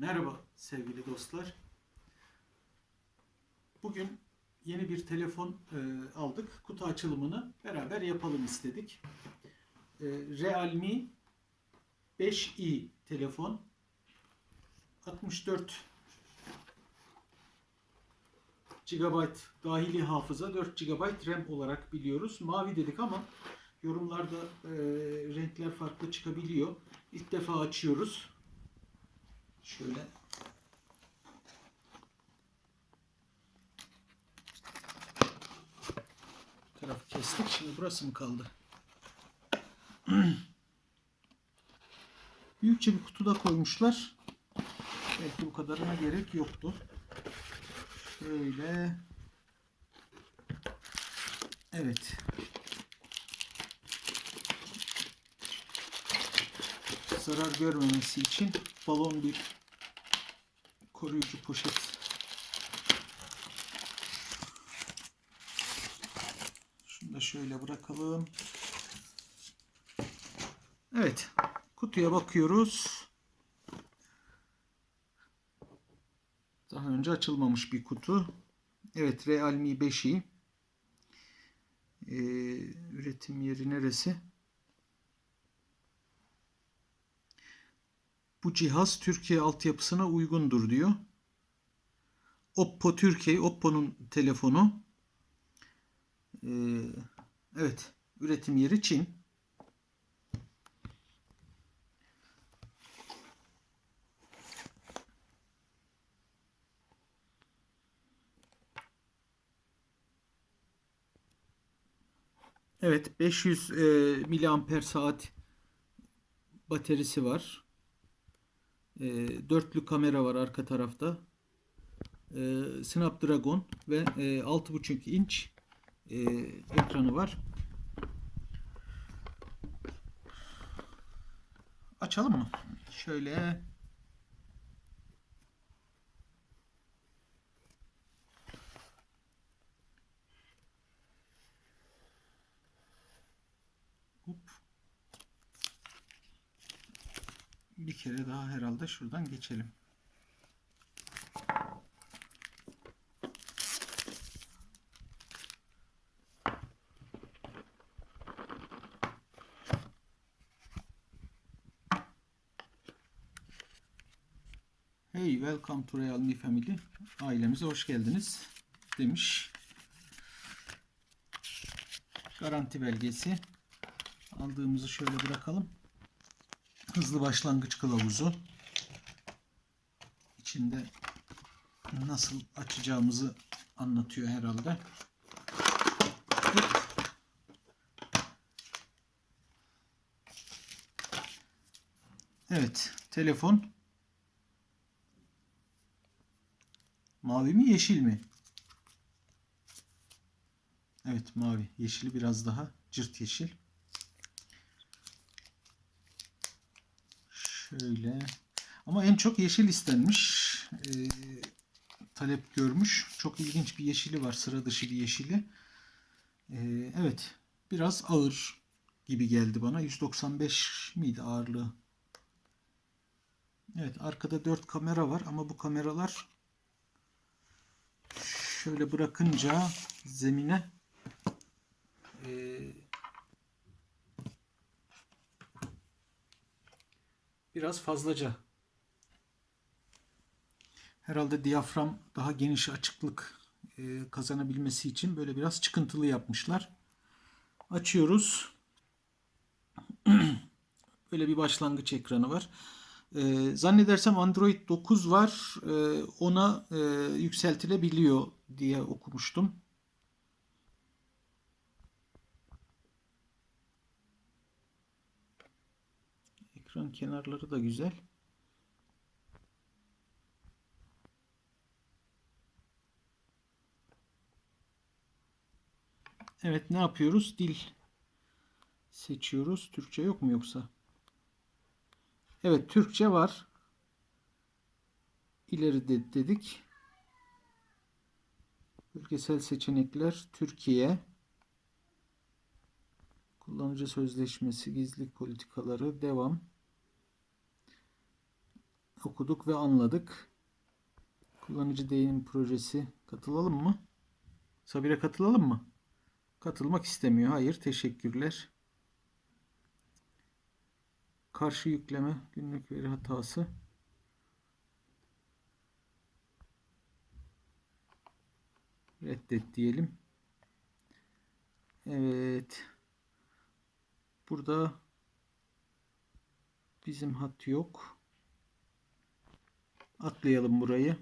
Merhaba sevgili dostlar. Bugün yeni bir telefon e, aldık. Kutu açılımını beraber yapalım istedik. E, Realme 5i telefon. 64 GB dahili hafıza, 4 GB RAM olarak biliyoruz. Mavi dedik ama yorumlarda e, renkler farklı çıkabiliyor. İlk defa açıyoruz. Şöyle Bu tarafı kestik. Şimdi burası mı kaldı? Büyükçe bir kutuda koymuşlar. Belki bu kadarına gerek yoktu. Şöyle. Evet. Zarar görmemesi için balon bir koruyucu poşet. Şunu da şöyle bırakalım. Evet. Kutuya bakıyoruz. Daha önce açılmamış bir kutu. Evet Realme 5i. Ee, üretim yeri neresi? Bu cihaz Türkiye altyapısına uygundur diyor. Oppo Türkiye, Oppo'nun telefonu. Ee, evet, üretim yeri Çin. Evet, 500 e, miliamper saat bataryası var. E, dörtlü kamera var arka tarafta. E, Snapdragon ve e, 6.5 inç e, ekranı var. Açalım mı? Şöyle. Bir kere daha herhalde şuradan geçelim. Hey, welcome to Realme Family. Ailemize hoş geldiniz demiş. Garanti belgesi. Aldığımızı şöyle bırakalım. Hızlı başlangıç kılavuzu. İçinde nasıl açacağımızı anlatıyor herhalde. Evet, telefon Mavi mi yeşil mi? Evet mavi. Yeşili biraz daha cırt yeşil. Şöyle. Ama en çok yeşil istenmiş. Ee, talep görmüş. Çok ilginç bir yeşili var. Sıra dışı bir yeşili. Ee, evet. Biraz ağır gibi geldi bana. 195 miydi ağırlığı? Evet. Arkada 4 kamera var ama bu kameralar şöyle bırakınca zemine biraz fazlaca herhalde diyafram daha geniş açıklık e, kazanabilmesi için böyle biraz çıkıntılı yapmışlar. Açıyoruz. böyle bir başlangıç ekranı var. Ee, zannedersem Android 9 var. Ee, ona e, yükseltilebiliyor diye okumuştum. Ekran kenarları da güzel. Evet ne yapıyoruz? Dil seçiyoruz. Türkçe yok mu yoksa? Evet Türkçe var. İleri dedik. Bölgesel seçenekler Türkiye. Kullanıcı sözleşmesi, gizlilik politikaları, devam. Okuduk ve anladık. Kullanıcı deneyim projesi katılalım mı? Sabire katılalım mı? Katılmak istemiyor. Hayır, teşekkürler. Karşı yükleme, günlük veri hatası. Reddet diyelim. Evet. Burada bizim hat yok. Atlayalım burayı.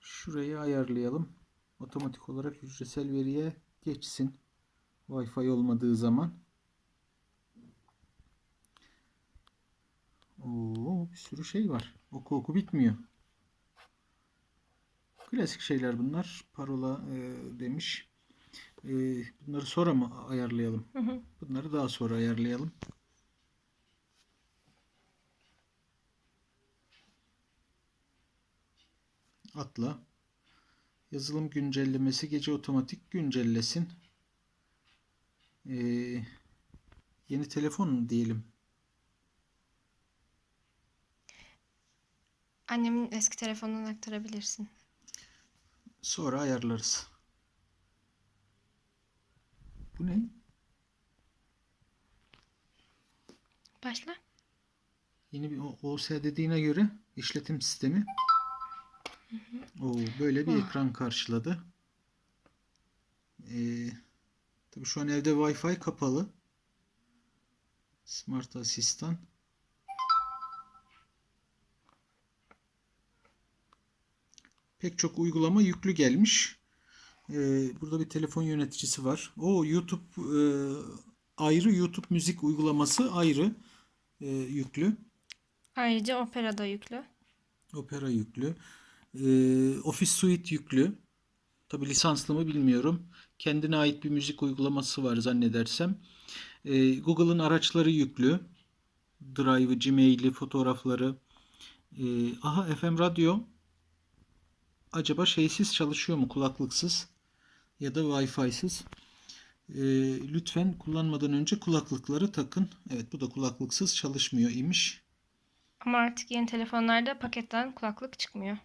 Şurayı ayarlayalım. Otomatik olarak hücresel veriye geçsin. Wi-Fi olmadığı zaman. Oo, bir sürü şey var. Oku oku bitmiyor. Klasik şeyler bunlar. Parola e, demiş. E, bunları sonra mı ayarlayalım? Hı hı. Bunları daha sonra ayarlayalım. Atla. Yazılım güncellemesi gece otomatik güncellesin. Ee, yeni telefon diyelim? Annemin eski telefonundan aktarabilirsin. Sonra ayarlarız. Bu ne? Başla. Yeni bir OS dediğine göre işletim sistemi. Oo, böyle bir Oh. ekran karşıladı. Ee, tabii şu an evde Wi-Fi kapalı. Smart asistan. Pek çok uygulama yüklü gelmiş. Ee, burada bir telefon yöneticisi var. O YouTube e, ayrı, YouTube müzik uygulaması ayrı e, yüklü. Ayrıca Opera da yüklü. Opera yüklü. Ee, Office Suite yüklü. Tabi lisanslı mı bilmiyorum. Kendine ait bir müzik uygulaması var zannedersem. Ee, Google'ın araçları yüklü. Drive'ı, Gmail'i, fotoğrafları. Ee, aha FM radyo. Acaba şeysiz çalışıyor mu kulaklıksız ya da Wi-Fi'siz? Ee, lütfen kullanmadan önce kulaklıkları takın. Evet bu da kulaklıksız çalışmıyor imiş. Ama artık yeni telefonlarda paketten kulaklık çıkmıyor.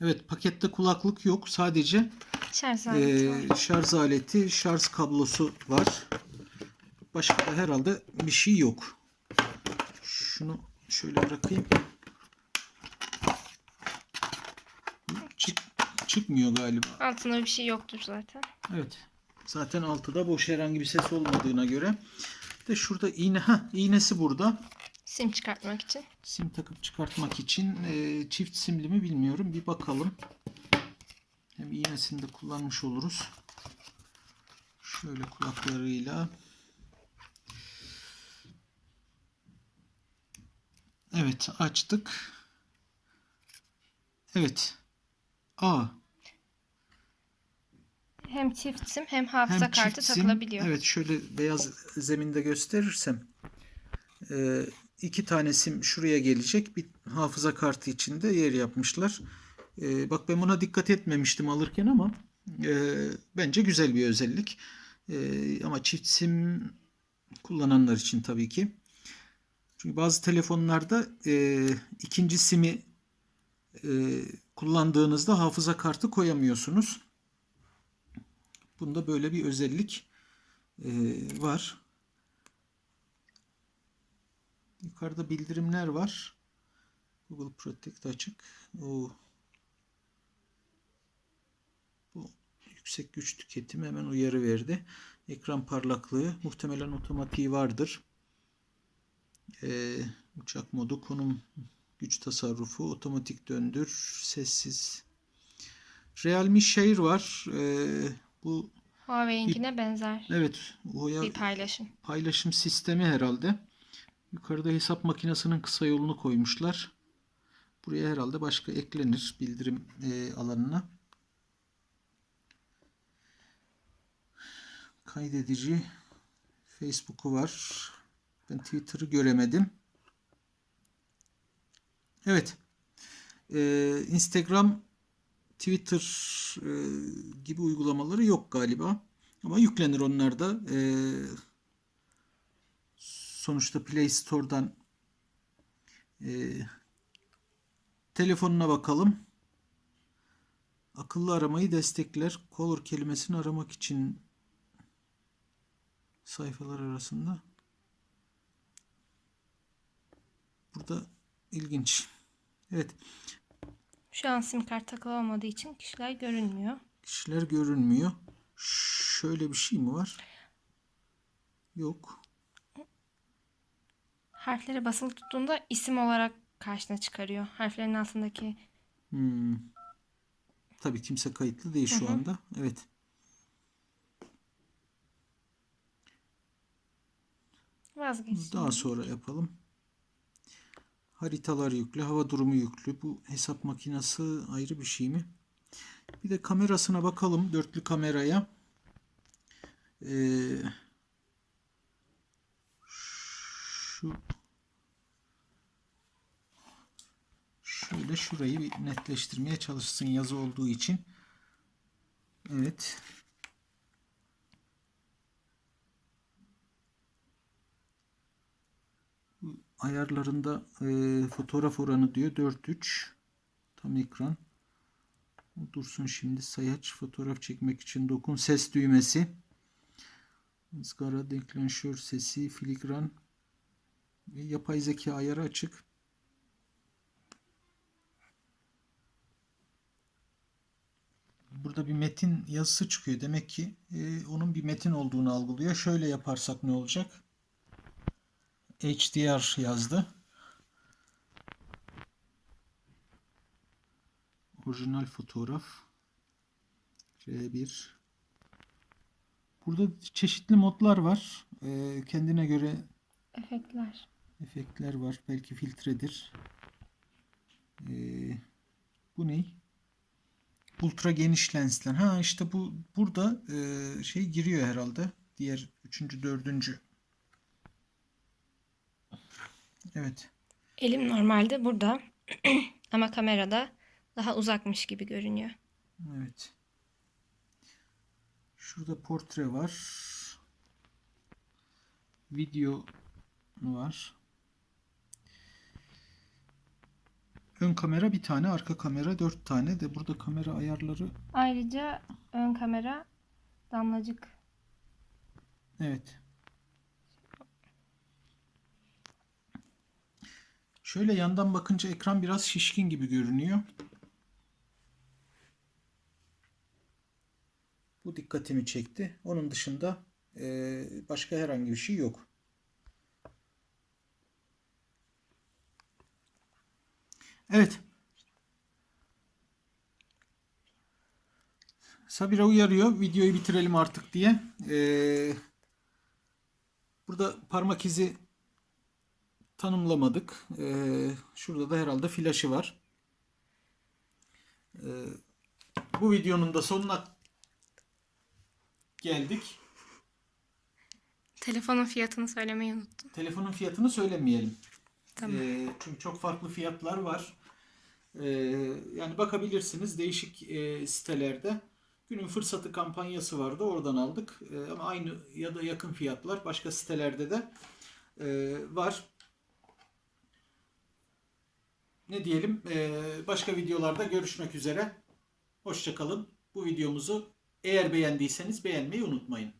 Evet pakette kulaklık yok. Sadece Şarj aleti var. Ee, şarj aleti, şarj kablosu var. Başka da herhalde bir şey yok. Şunu şöyle bırakayım. Çık, çıkmıyor galiba. Altında bir şey yoktur zaten. Evet. Zaten altıda boş herhangi bir ses olmadığına göre. De şurada iğne, ha iğnesi burada. Sim çıkartmak için. Sim takıp çıkartmak için e, çift simli mi bilmiyorum. Bir bakalım. Hem iğnesini de kullanmış oluruz. Şöyle kulaklarıyla. Evet açtık. Evet. A. Hem çift sim hem hafıza Hem kartı sim, takılabiliyor. Evet şöyle beyaz zeminde gösterirsem e, iki tane sim şuraya gelecek. Bir hafıza kartı içinde yer yapmışlar. E, bak ben buna dikkat etmemiştim alırken ama e, bence güzel bir özellik. E, ama çift sim kullananlar için tabii ki. Çünkü bazı telefonlarda e, ikinci simi e, kullandığınızda hafıza kartı koyamıyorsunuz. Bunda böyle bir özellik e, var. Yukarıda bildirimler var. Google Protect açık. O bu yüksek güç tüketimi hemen uyarı verdi. Ekran parlaklığı muhtemelen otomatiği vardır. Ee, uçak modu konum güç tasarrufu otomatik döndür sessiz. Realme Share var. Ee, bu Huawei'inkine benzer evet ya bir paylaşım. paylaşım sistemi herhalde. Yukarıda hesap makinesinin kısa yolunu koymuşlar. Buraya herhalde başka eklenir bildirim e, alanına. Kaydedici Facebook'u var. Ben Twitter'ı göremedim. Evet. Ee, Instagram, Twitter e, gibi uygulamaları yok galiba. Ama yüklenir onlar da. Ee, sonuçta Play Store'dan e, telefonuna bakalım. Akıllı aramayı destekler. Color kelimesini aramak için sayfalar arasında. Burada ilginç. Evet. Şu an sim kart takılı olmadığı için kişiler görünmüyor. Kişiler görünmüyor. Şöyle bir şey mi var? Yok. Harflere basılı tuttuğunda isim olarak karşına çıkarıyor. Harflerin altındaki Hmm. Tabii kimse kayıtlı değil şu anda. Evet. vazgeçtim. Daha sonra yapalım. Haritalar yüklü, hava durumu yüklü. Bu hesap makinesi ayrı bir şey mi? Bir de kamerasına bakalım. Dörtlü kameraya. Ee, şu şöyle şurayı bir netleştirmeye çalışsın yazı olduğu için. Evet. ayarlarında e, fotoğraf oranı diyor 4.3 tam ekran. Dursun şimdi. Sayaç fotoğraf çekmek için dokun. Ses düğmesi. Izgara deklanşör sesi filigran ve yapay zeka ayarı açık burada bir metin yazısı çıkıyor demek ki e, onun bir metin olduğunu algılıyor şöyle yaparsak ne olacak HDR yazdı. Orijinal fotoğraf. R1. Burada çeşitli modlar var. Ee, kendine göre Efektler. efektler var. Belki filtredir. Ee, bu ne? Ultra geniş lensler. Ha işte bu burada e, şey giriyor herhalde. Diğer üçüncü, dördüncü. Evet. Elim normalde burada ama kamerada daha uzakmış gibi görünüyor. Evet. Şurada portre var. Video var. Ön kamera bir tane, arka kamera dört tane de burada kamera ayarları. Ayrıca ön kamera damlacık. Evet. Şöyle yandan bakınca ekran biraz şişkin gibi görünüyor. Bu dikkatimi çekti. Onun dışında başka herhangi bir şey yok. Evet. Sabira uyarıyor. Videoyu bitirelim artık diye. Eee, burada parmak izi tanımlamadık. Eee, şurada da herhalde flaşı var. Eee, bu videonun da sonuna geldik. Telefonun fiyatını söylemeyi unuttum. Telefonun fiyatını söylemeyelim. Tamam. Ee, çünkü çok farklı fiyatlar var. Ee, yani bakabilirsiniz değişik e, sitelerde. Günün fırsatı kampanyası vardı oradan aldık. E, ama aynı ya da yakın fiyatlar başka sitelerde de e, var. Ne diyelim e, başka videolarda görüşmek üzere. Hoşçakalın. Bu videomuzu eğer beğendiyseniz beğenmeyi unutmayın.